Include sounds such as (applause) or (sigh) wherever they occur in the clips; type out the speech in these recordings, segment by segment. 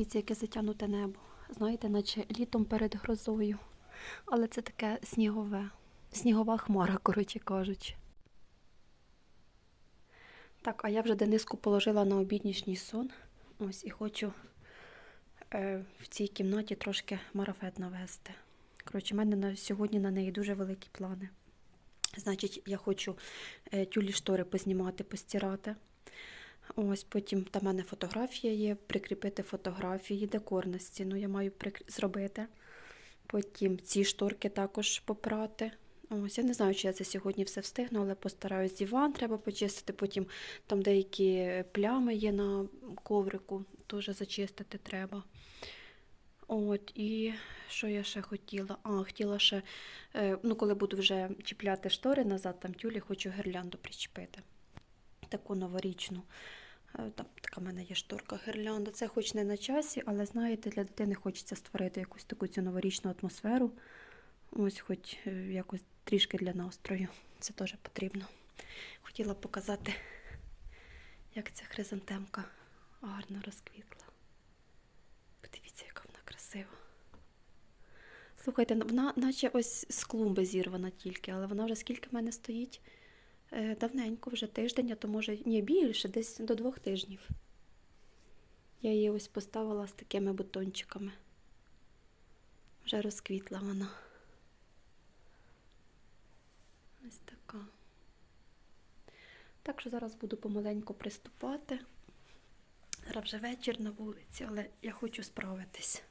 Подивіться, яке затягнуте небо. Знаєте, наче літом перед грозою. Але це таке снігове. Снігова хмара, коротше кажучи. Так, а я вже Дениску положила на обіднішній сон. Ось і хочу е, в цій кімнаті трошки марафет навести. Коротше, в мене на сьогодні на неї дуже великі плани. Значить, я хочу е, тюлі штори познімати, постирати. Ось потім там в мене фотографія є, прикріпити фотографії, декор на стіну я маю зробити. Потім ці шторки також попрати. Ось, я не знаю, чи я це сьогодні все встигну, але постараюсь диван треба почистити. Потім там деякі плями є на коврику, теж зачистити треба. От, і що я ще хотіла? А, хотіла ще, е, ну, коли буду вже чіпляти штори назад, там тюлі, хочу гірлянду причепити. Таку новорічну. Е, Там така в мене є шторка гірлянда. Це хоч не на часі, але знаєте, для дитини хочеться створити якусь таку цю новорічну атмосферу. Ось хоч е, якось трішки для настрою. Це теж потрібно. Хотіла показати, як ця хризантемка гарно розквітла. Подивіться, яка вона красива. Слухайте, ну, вона наче ось з клумби зірвана тільки, але вона вже скільки в мене стоїть давненько, вже тиждень, а то може ні більше, десь до двох тижнів. Я її ось поставила з такими бутончиками. Вже розквітла вона. Ось така. Так що зараз буду помаленьку приступати. Зараз вже вечір на вулиці, але я хочу справитись.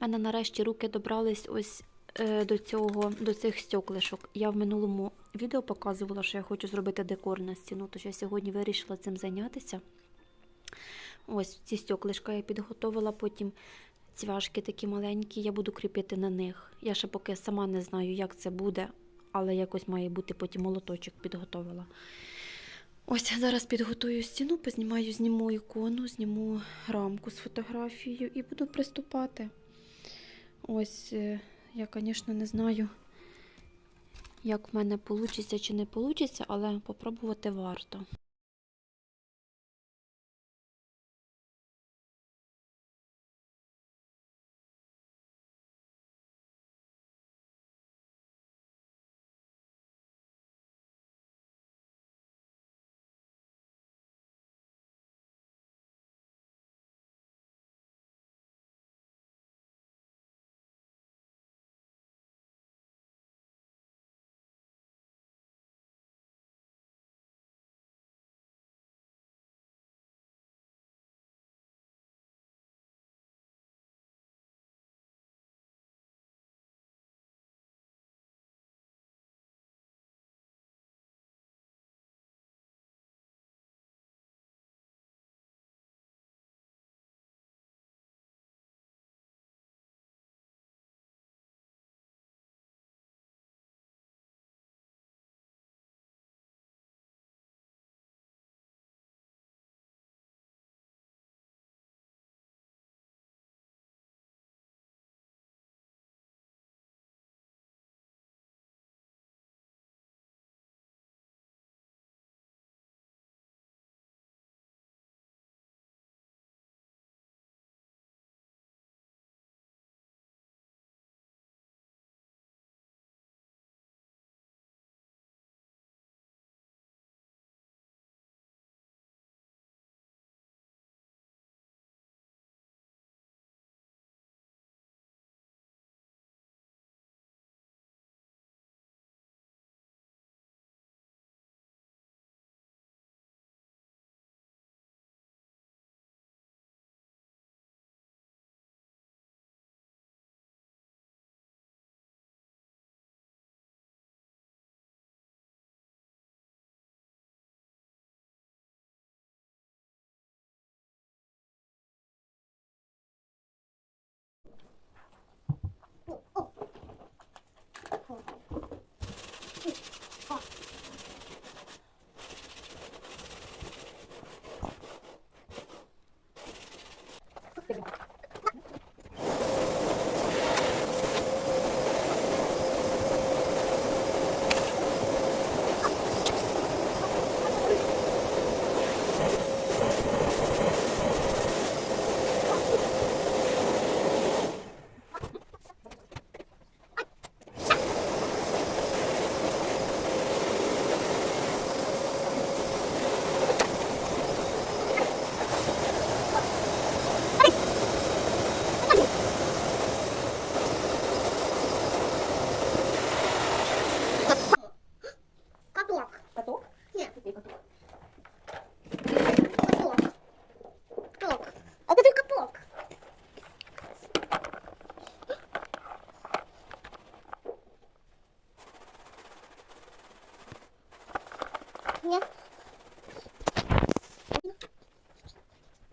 У мене нарешті руки добрались ось е, до цього, до цих стеклишок. Я в минулому відео показувала, що я хочу зробити декор на стіну, тож я сьогодні вирішила цим зайнятися. Ось ці стеклишка я підготувала, потім цвяшки такі маленькі, я буду кріпити на них. Я ще поки сама не знаю, як це буде, але якось має бути потім молоточок підготовила. Ось зараз підготую стіну, познімаю, зніму ікону, зніму рамку з фотографією і буду приступати. Ось, е, я, звісно, не знаю, як в мене вийде чи не вийде, але попробувати варто.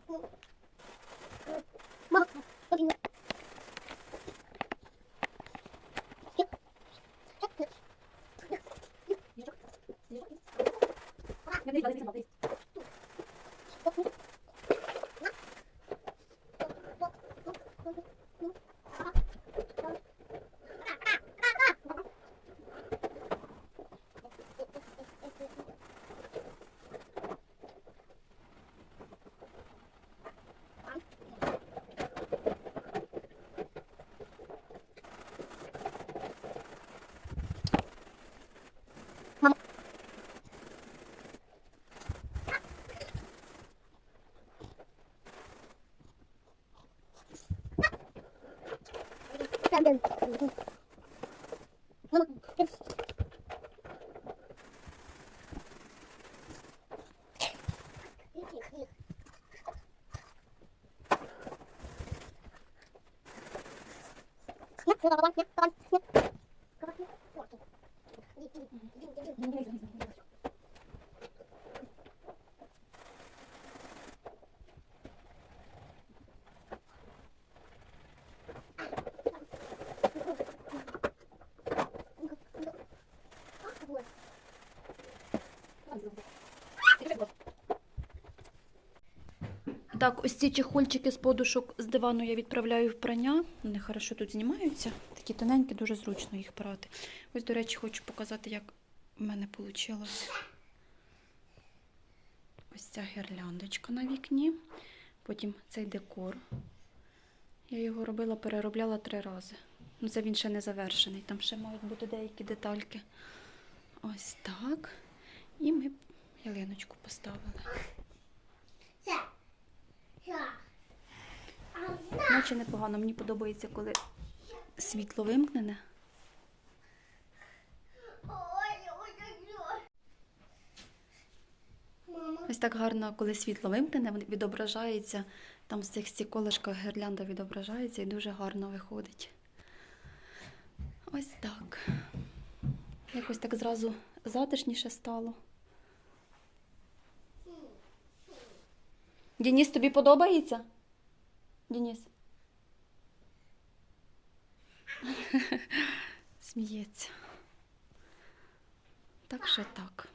Oh. Sıralamak ne? Tamam. Так, ось ці чехольчики з подушок з дивану я відправляю в прання. Вони хорошо тут знімаються. Такі тоненькі, дуже зручно їх брати. Ось, до речі, хочу показати, як в мене вийшло. Ось ця гірляндочка на вікні. Потім цей декор. Я його робила, переробляла три рази. Ну, це він ще не завершений. Там ще мають бути деякі детальки. Ось так. І ми ялиночку поставили. Наче непогано. Мені подобається, коли світло вимкнене. Ось так гарно, коли світло вимкнене, відображається. Там в цих стіколишках гірлянда відображається і дуже гарно виходить. Ось так. Якось так зразу затишніше стало. Дініс, тобі подобається? Дініс? (laughs) Сміється. Так що так.